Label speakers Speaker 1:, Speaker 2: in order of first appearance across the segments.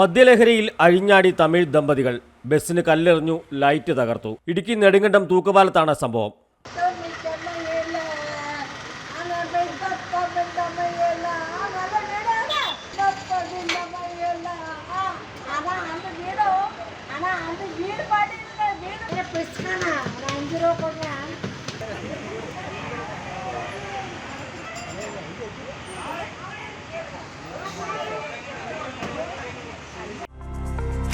Speaker 1: മദ്യലഹരിയിൽ അഴിഞ്ഞാടി തമിഴ് ദമ്പതികൾ. ബസ്സിന് കല്ലെറിഞ്ഞു ലൈറ്റ് തകർത്തു. ഇടുക്കി നെടുങ്കണ്ടം തൂക്കുപാലത്താണ് സംഭവം.
Speaker 2: ഓക്കെ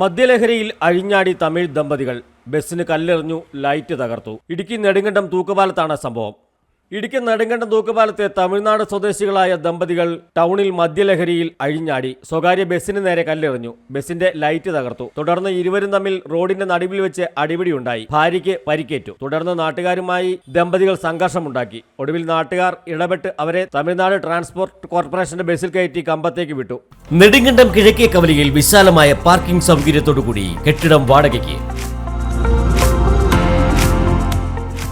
Speaker 1: മദ്യലഹരിയിൽ അഴിഞ്ഞാടി തമിഴ് ദമ്പതികൾ. ബസ്സിന് കല്ലെറിഞ്ഞു ലൈറ്റ് തകർത്തു. ഇടുക്കി നെടുങ്കണ്ടം തൂക്കുപാലത്താണ് സംഭവം. ഇടുക്കി നെടുങ്കണ്ടം തൂക്കുപാലത്തെ തമിഴ്നാട് സ്വദേശികളായ ദമ്പതികൾ ടൗണിൽ മദ്യലഹരിയിൽ അഴിഞ്ഞാടി. സ്വകാര്യ ബസ്സിന് നേരെ കല്ലെറിഞ്ഞു. ബസ്സിന്റെ ലൈറ്റ് തകർത്തു. തുടർന്ന് ഇരുവരും തമ്മിൽ റോഡിന്റെ നടുവിൽ വെച്ച് അടിപിടിയുണ്ടായി. ഭാര്യയ്ക്ക് പരിക്കേറ്റു. തുടർന്ന് നാട്ടുകാരുമായി ദമ്പതികൾ സംഘർഷമുണ്ടാക്കി. ഒടുവിൽ നാട്ടുകാർ ഇടപെട്ട് അവരെ തമിഴ്നാട് ട്രാൻസ്പോർട്ട് കോർപ്പറേഷന്റെ ബസ്സിൽ കയറ്റി കമ്പത്തേക്ക് വിട്ടു.
Speaker 3: നെടുങ്കണ്ടം കിഴക്കേ കവലയിൽ വിശാലമായ പാർക്കിംഗ് സൗകര്യത്തോടുകൂടി കെട്ടിടം വാടകയ്ക്ക്.